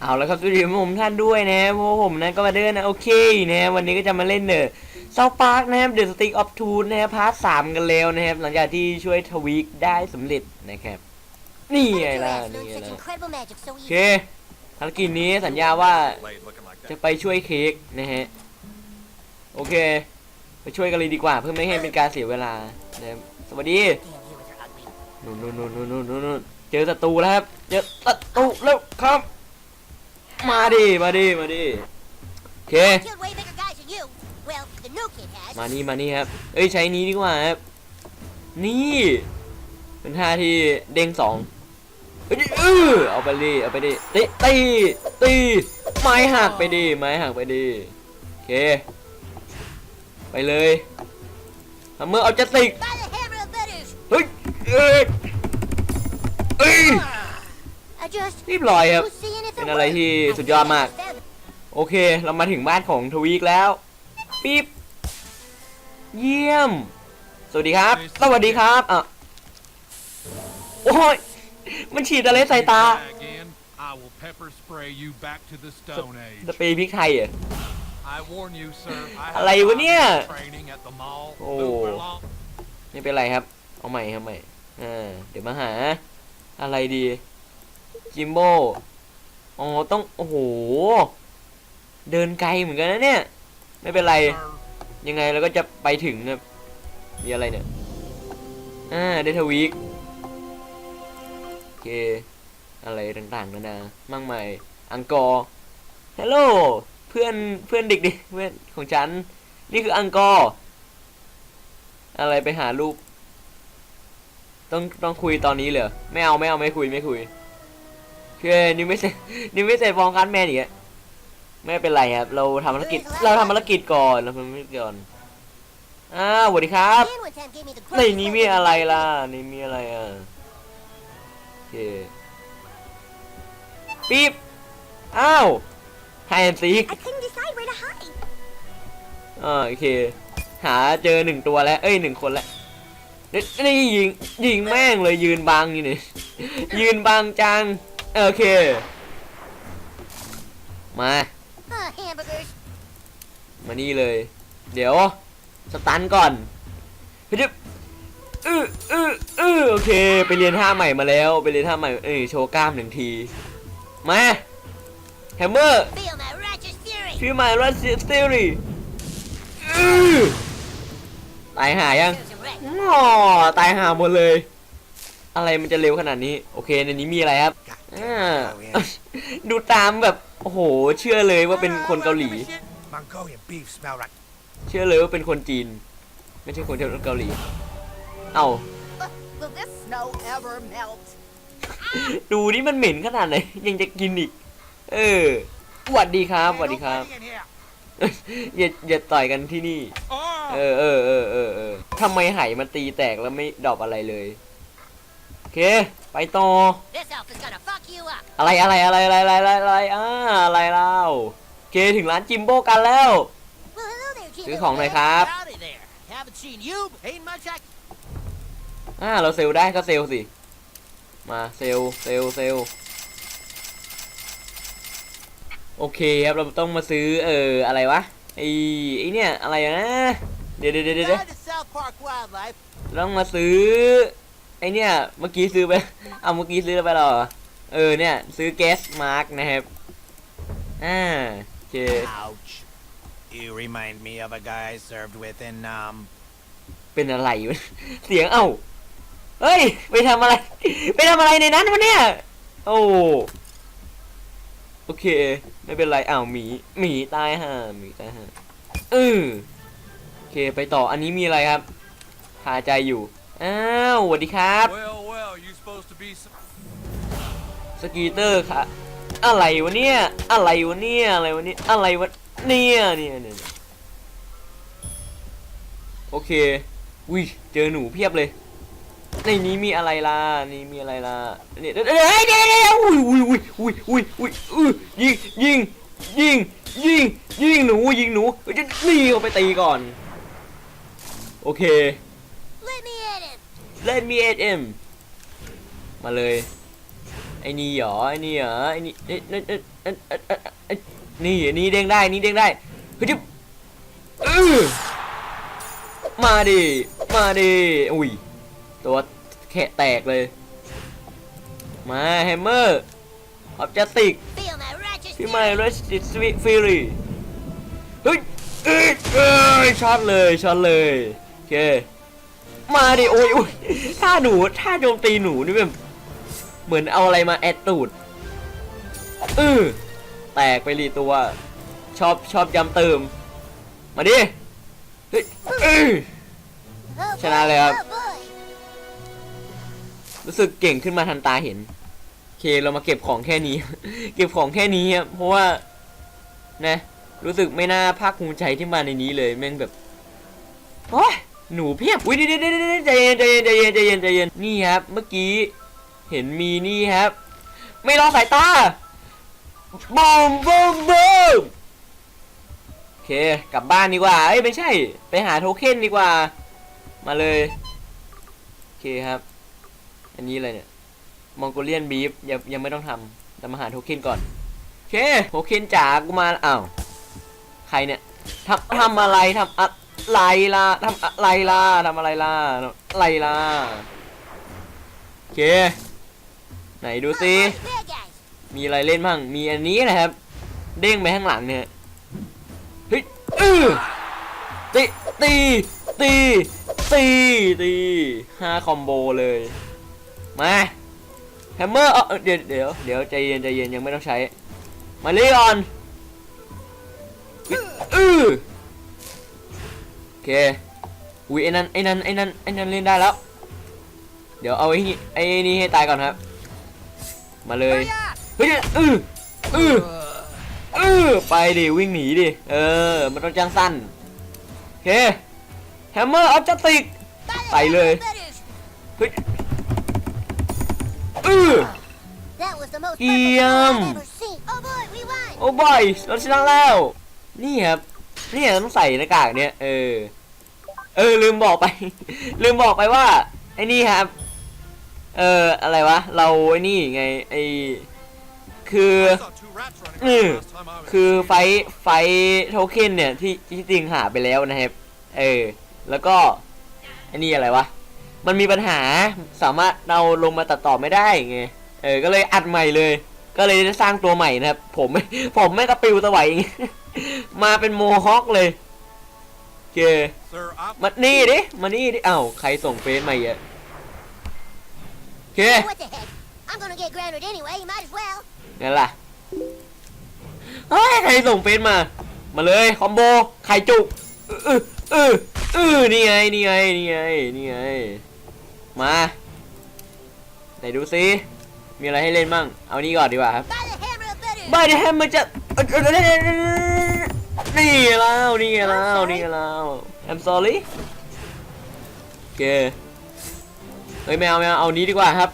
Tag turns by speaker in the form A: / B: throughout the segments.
A: เอาแล้วครับสวัสดีผมท่านด้วยนะเพราะว่าผมนะก็มาเดินนะโอเคนะวันนี้ก็จะมาเล่นเนอเซาปาร์กนะครับเดอะสติ๊กออฟทูนะครับพาร์ทสามกันแล้วนะครับ หลังจากที่ช่วยทวีคได้สำเร็จนะครับ นี่ไงล่ะนี่ไงล่ะโอเคภารกิจนี้สัญญาว่าจะไปช่วยเค้กนะฮะโอเค ไปช่วยกันเลยดีกว่า เพื่อไม่ให้เป็นการเสียเวลานะครับสวัสดีนู่นนู่นนู่นนู่นนู่นนู่น เจอศัตรูแล้วครับเจอศัตรูแล้วครับ มาดิมาดิมาดิโอเค มานี่มานี่ครับ เอ้ยใช้นี้ดีกว่าครับ นี่ เป็นท่าที่เด้งสองเอ้ยเออเอาไปดิเอาไปดิตีตีตีไม้หักไปดิไม้หักไปดิโอเค ไปเลยทำเมื่อเอาจะติกเฮ้ยเอ้ย เอ้ย
B: I just
A: รีบร้อยครับ
B: was seeing if
A: เป็
B: it
A: นอะไร
B: worked.
A: ที่สุดยอดมาก โอเค เรามาถึงบ้านของทวีกแล้วปิ๊บ เยี่ยม สวัสดีครับ สวัสดีครับ อะ โอ้ย มันฉีดอะไรใส่ตา
C: Again, I will pepper spray you back to the Stone
A: ส
C: Age.
A: เปรย์พริกไทยเหรอะ
C: I warn you, sir. I
A: อะไรวะเนี่ย
C: training at the mall.
A: Oh.
C: Who belong-
A: ไม่เป็นไรครับ เอาใหม่เอาใหม่ อ่า เดี๋ยวมาหา อะไรดีจิมโบอ๋อต้อง โอ้โห เดินไกลเหมือนกันนะเนี่ย ไม่เป็นไร
C: Sir,
A: ยังไงเราก็จะไปถึงนะมีอะไรเนี่ย อ่าเดทวีกโอเค อะไรต่างๆนานามากมายอังกอร์ฮัลโหล เพื่อนเพื่อนเด็กดิเพื่อนของฉัน นี่คืออังกอร์อะไรไปหารูป ต้องต้องคุยตอนนี้เลยเหรอไม่เอาไม่เอาไม่คุยไม่คุยโอเคนี่ไม่ใช่นี่ไม่ใช่ฟองคัสแมนอีกอะไม่เป็นไรครับ เราทำภารกิจเราทำภารกิจก่อนเราทำภารกิจก่อนอ้าวสวัสดีครับ
B: Dan one time gave me the
A: ใน
B: greatest
A: นี้
B: present
A: มีอะไร
B: ever.
A: ล่ะในมีอะไรอะโอเคปิ๊บอ้าวไฮแอนซี
B: I couldn't decide where to hide.
A: อ่าโอเค หาเจอหนึ่งตัวแล้ว เอ้ยหนึ่งคนแล้ว นี่ยิงยิงแม่งเลยยืนบังอยู่นี่ยืนบังจัง โอเค มา มานี่เลย เดี๋ยว สตันก่อนเฮ้ยอืออืออือโอเค ไปเรียนท่าใหม่มาแล้ว ไปเรียนท่าใหม่ เอ้ยโชว์กล้ามหนึ่งที มาแฮมเมอร์
B: Feel my righteous fury.
A: ชื่อใหม่รัสเซียสติลีอือตายหายัง อ๋อตายหาหมดเลย อะไรมันจะเร็วขนาดนี้ โอเคในนี้มีอะไรครับอ่าดูตามแบบ โอ้โห เชื่อเลยว่าเป็นคนเกาหลี
D: Mongolian beef smell right.
A: เชื่อเลยว่าเป็นคนจีน ไม่ใช่คนเกาหลี เอ้า
B: Will this snow ever melt?
A: ดูนี่มันเหม็นขนาดไหนยังจะกินอีก เออสวัสดีครับสวัสดีครับ
D: Nobody in here.
A: อย่าอย่าต่อยกันที่นี่ เอ
D: Oh!
A: อเออเออเออเออทำไมไหมันตีแตกแล้วไม่ดรอปอะไรเลย โอเค ไปต่อ
B: This elf is gonna fuck you up.
A: อะไรอะไรอะไรอะไรอะไรอะไรอะไรอ่าอะไรเล่าโอเคถึงร้านจิมโบกันแล้ว
B: Well, hello there, Gina.
A: ซื้อของหน่อยครับ
E: Howdy there. Haven't seen you, but ain't much I
A: อ่าเราเซลได้ก็เซลสิ มาเซลเซลเซลโอเคครับเราต้องมาซื้อเอออะไรวะไอไอเนี่ยอะไรนะ เดี๋ยวเดี๋ยวเดี๋ยวเดี๋ยว
E: Guide to South Park Wildlife.
A: ต้องมาซื้อไอเนี่ยเมื่อกี้ซื้อไป เอาเมื่อกี้ซื้อไปแล้วเหรอเออเนี่ย ซื้อแก๊สมาร์กนะครับอ่าโอเค
D: Ouch. You remind me of a guy I served with in, um,
A: เป็นอะไรวะ เสียงเอ้าเฮ้ย ไปทำอะไร ไปทำอะไรในนั้นวะเนี่ย โอ้โอเค ไม่เป็นไรอ้าวหมีหมีตายห่าหมีตายห่าเออโอ เคไปต่ออันนี้มีอะไรครับคาใจอยู่อ้าวสวัสดีครับ
C: well, well, you supposed to be some
A: สกีเตอร์ค่ะอะไรวะเนี่ยอะไรวะเนี่ยอะไรวะเนี่ยอะไรวะเนี่ยเนี่ยเนี่ยโอเควิเจอหนูเพียบเลยในนี้มีอะไรล่ะนี่มีอะไรล่ะเนี่ยเดี๋ยวเดี๋ยวเดี๋ยวเดี๋ยวอุ้ยอุ้ยอุ้ยอุ้ยอุ้ยอุ้ยอุ้ยยิงยิงยิงยิงยิงหนูยิงหนูเฮ้ยจะนี่เอาไปตีก่อน โอเค
B: Let me at him.
A: let me at him มาเลย ไอ้นี่เหรอ ไอ้นี่เหรอ ไอ้นี่เอ้ยเอ้ยเอ้ยเอ้ยเอ้ยเอ้ยเอ้ยนี่อันนี้เด้งได้ นี่เด้งได้เฮ้ยจิ๊บอื้อมาดิ มาดิ อุ้ย ตัวแขะแตกเลย มาแฮมเมอร์ออบเจติก
B: Feel my righteous
A: พี่ไม่
B: fury.
A: รัสติสวิฟิรีเฮ้ยเอ้ยเอ้ยช็อตเลยช็อตเลยโอ เค มาดิโอ้ยโอ้ยถ้าหนูถ้าโจมตีหนูนี่แบบเหมือนเอาอะไรมาแอดตูดเออแตกไปรีตัว ชอบชอบย้ำเติม มาดิเฮ้ยเอ้ย
B: Oh,
A: Chana
B: boy,
A: เลยครับ รู้สึกเก่งขึ้นมาทันตาเห็นโอเคเรามาเก็บของแค่นี้ เก็บของแค่นี้ครับเพราะว่านะ รู้สึกไม่น่าภาคภูมิใจที่มาในนี้เลยแม่งแบบโอ้ย หนูเพียบอุ้ยเดี๋ยวเดี๋ยวเดี๋ยวใจเย็นใจเย็นใจเย็นใจเย็นใจเย็นนี่ครับ เมื่อกี้ เห็นมีนี่ครับ ไม่รอสายตาบูมบูมบูมโอเค กลับบ้านดีกว่าเอ้ยไม่ใช่ ไปหาโทเค็นดีกว่า มาเลย โอเคครับ อันนี้อะไรเนี่ย มองโกเลียนบีฟยังยังไม่ต้องทำแต่มาหาโทเค็นก่อน โอเค โทเค็นจ๋ากูมาอ้าว ใครเนี่ยทำทำอะไรทำอะ ไรล่ะทำอะไรล่ะทำอะไรล่ะอะไรล่ะโอเค ไหนดู
B: Oh,
A: ซิมีอะไรเล่นบ้าง มีอันนี้นะครับ เด้งไปข้างหลังเนี่ยเฮ้ยอื้อตีตีตีตีตีห้าคอมโบเลย มาแฮมเมอร์เออเดี๋ยวเดี๋ยวเดี๋ยวใจเย็นใจเย็นยังไม่ต้องใช้ มาเลีออนอื้อโอ เค อุ้ยไอ้นั่นไอ้นั่นไอ้นั่นไอ้นั่นเล่นได้แล้ว เดี๋ยวเอาไอ้นี่ไอ้นี่ให้ตายก่อนครับ มาเลย เฮ้ยอืออืออือไปดิวิ่งหนีดิ เออ มันต้องจังสั้นโอเคแฮมเมอร์ออฟจัติก
B: By the
A: Bye,
B: hammer
A: Lily.
B: of Betters.
A: เฮ้ยอือ
B: That was the most
A: Iam.
B: perfect battle I've ever seen. Oh boy, we won.
A: โอ้บอยเราชนะแล้ว นี่ครับ นี่ต้องใส่หน้ากากเนี่ยเออ เออลืมบอกไป ลืมบอกไปว่าไอ้นี่ครับ เอออะไรวะ เราไอ้นี่ไงไอคือคือไฟไฟโทเค็นเนี่ยที่ที่จริงหาไปแล้วนะครับ เออ แล้วก็ไอันนี้อะไรวะ มันมีปัญหาสามารถเราลงมาตัดต่อไม่ได้ไง เออ ก็เลยอัดใหม่เลย ก็เลยได้สร้างตัวใหม่นะครับ ผมผมไม่กระปิวตะไหวอย่างงี้มาเป็นโมฮอคเลยโอเค
C: Sir, I'm
A: มานี่ดิมานี่ดิอ้าวใครส่งเฟซมาอีกอะโอเค
B: What the heck? I'm gonna get grounded anyway. You might as well.
A: งั้นล่ะเฮ้ยใครส่งเฟซมา มาเลยคอมโบไข่จุกเออเออเออนี่ไงนี่ไงนี่ไงนี่ไงมาไหนดูซิ มีอะไรให้เล่นบ้าง เอานี่ก่อนดีกว่าครับ
B: By the hammer of Betters.
A: บายเดแฮมมันจะเอ่อเอ่อเอ่อนี่ไงแล้วนี่ไงแล้วนี่ไงแล้ว I'm sorry โอเคเฮ้ยไม่เอาไม่เอาเอานี้ดีกว่าครับ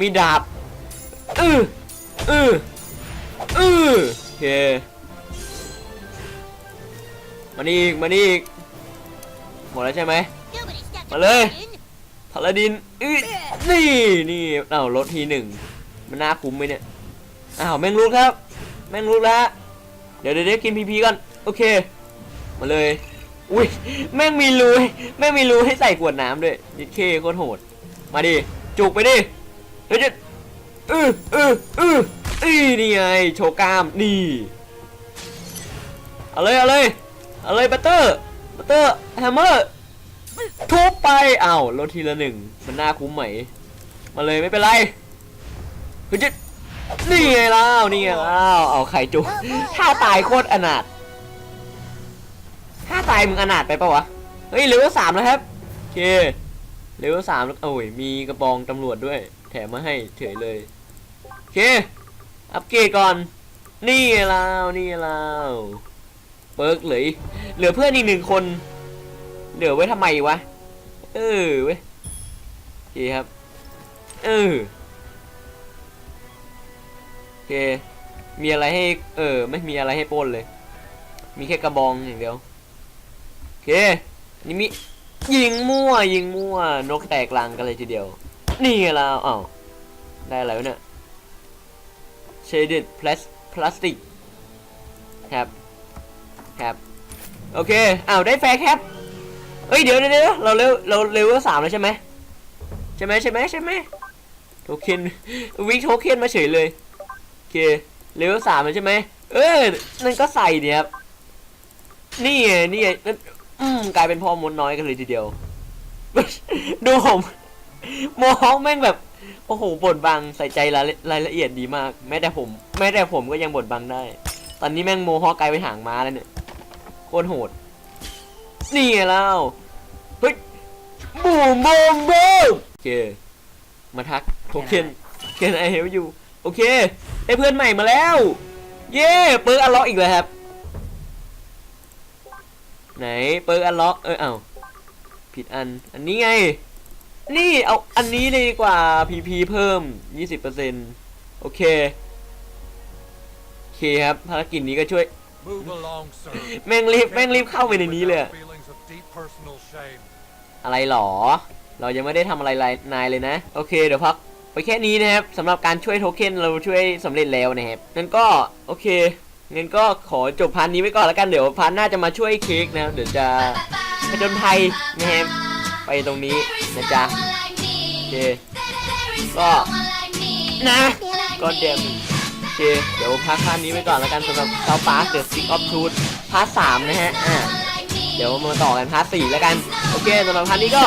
A: มีดาบอืออืออือโอเคมานี่อีกมานี่อีกหมดแล้วใช่ไหม
B: Nobody stepped
A: Mà lê.
B: in.
A: พาลาดินอื้อนี่นี่อ้าวลดทีหนึ่ง มันน่าคุ้มไหมเนี่ย อ้าวแม่งรู้ครับ แม่งรู้แล้ว เดี๋ยวเดี๋ยวกินพีพีก่อน โอเค มาเลย อุ้ย แม่งมีรูแม่งมีรูให้ใส่ขวดน้ำด้วยยิเคโคตรโหด มาดิ จุกไปดิ เดี๋ยวจะอืออืออืออีนี่ไง โชว์กล้าม นี่ เอาเลย เอาเลย เอาเลยบัตเตอร์บัตเตอร์แฮมเมอร์ทุบไปอ้าวลดทีละหนึ่ง มันน่าคุ้มไหม มาเลยไม่เป็นไร คือจะนี่ไงเล่านี่ไงเล่าเอาไข่จุกถ้าตายโคตรอนาถถ้าตายมึงอนาถไปปะวะ เฮ้ยเลเวลสามแล้วครับโอเคเลเวลสามแล้วโอ้ยมีกระบองตำรวจด้วย แถมมาให้เฉยเลยโอเค อัปเกรดก่อน นี่ไงเล่านี่ไงเล่าเปิร์กเหลืออีกเหลือเพื่อนอีกหนึ่งคน เหลือไว้ทำไมวะ เออเว้ยโอเคครับ เออโอ เค มีอะไรให้ เออ ไม่มีอะไรให้ปล้นเลย มีแค่กระบองอย่างเดียวโอเคนนี้มียิงมั่ว ยิงมั่ว นกแตกลังกันเลยทีเดียว นี่เราอ้าได้อะไรวะเนี่ย shaded plas- plastic ครับครับโอเคอ้าวได้แฟร์แคปเอ้ยเดี๋ยวเดี๋ยวเราเร็วเราเลเวลสามแล้วใช่ไหมใช่ไหมใช่ไหมใช่ไหมโทเค็นวิกโทเค็นมาเฉยเลย เคเลเวลสามแล้วใช่ไหมเออนั่นก็ใส่เนี่ยครับนี่ไงนี่ไงนั่นอืมกลายเป็นพ่อมดน้อยกันเลยทีเดียว ดูผมโมฮอคแม่งแบบโอ้โหบทบังใส่ใจรายละรายละเอียดดีมาก แม้แต่ผม แม้แต่ผมก็ยังบทบังได้ ตอนนี้แม่งโมฮอกลายเป็นหางม้าแล้วเนี่ยโคตรโหด นี่ไงแล้วเฮ้ยบูมบูมบูมโอเค มาทักโทเคนเคนไอเฮลอยู่โอเค ได้เพื่อนใหม่มาแล้ว เย้เปิร์กอันล็อกอีกแล้วครับ ไหนเปิร์กอันล็อกเออเอ้าผิดอัน อันนี้ไง นี่เอาอันนี้เลยดีกว่า PP เพิ่ม 20%โอเค โอเคครับภารกิจนี้ก็ช่วย
C: Move along, sir.
A: แม่งรีบแม่งรีบเข้าไปในนี้เลยอะ
C: Feelings of deep personal shame.
A: อะไรหรอ เรายังไม่ได้ทำอะไรนายเลยนะ โอเคเดี๋ยวพัก ไปแค่นี้นะครับสำหรับการช่วยโทเค็นเราช่วยสำเร็จแล้วนะครับงั้นก็โอเคงั้นก็ขอจบพาร์ทนี้ไว้ก่อนแล้วกันเดี๋ยวพาร์ทหน้าจะมาช่วยเค้กนะเดี๋ยวจะผจญภัยนะครับไปตรงนี้นะจ๊ะโอเคก็นะก็เดมโอเคเดี๋ยวพักพาร์ทนี้ไว้ก่อนแล้วกันสำหรับเซาปาร์คเดอะซิกออฟทูธพาร์ทสามนะฮะอ่าเดี๋ยวมาต่อกันพาร์ทสี่แล้วกัน โอเคสำหรับพาร์ทนี้ก็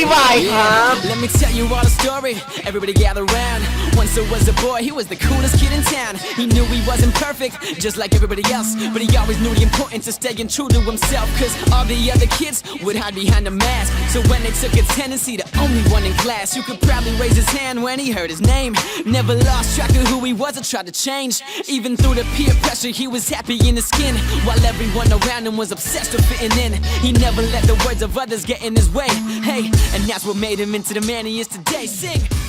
A: bye
F: Let me tell you all a story. Everybody gather round. Once there was a boy, he was the coolest kid in town. He knew he wasn't perfect, just like everybody else. But he always knew the importance of staying true to himself. Cause all the other kids would hide behind a mask. So when they took a tendency, the only one in class who could probably raise his hand when he heard his name. Never lost track of who he was or tried to change. Even through the peer pressure, he was happy in his skin. While everyone around him was obsessed with fitting in. He never let the words of others get in his way. Hey, and that's what made him into the man he is today. Sing.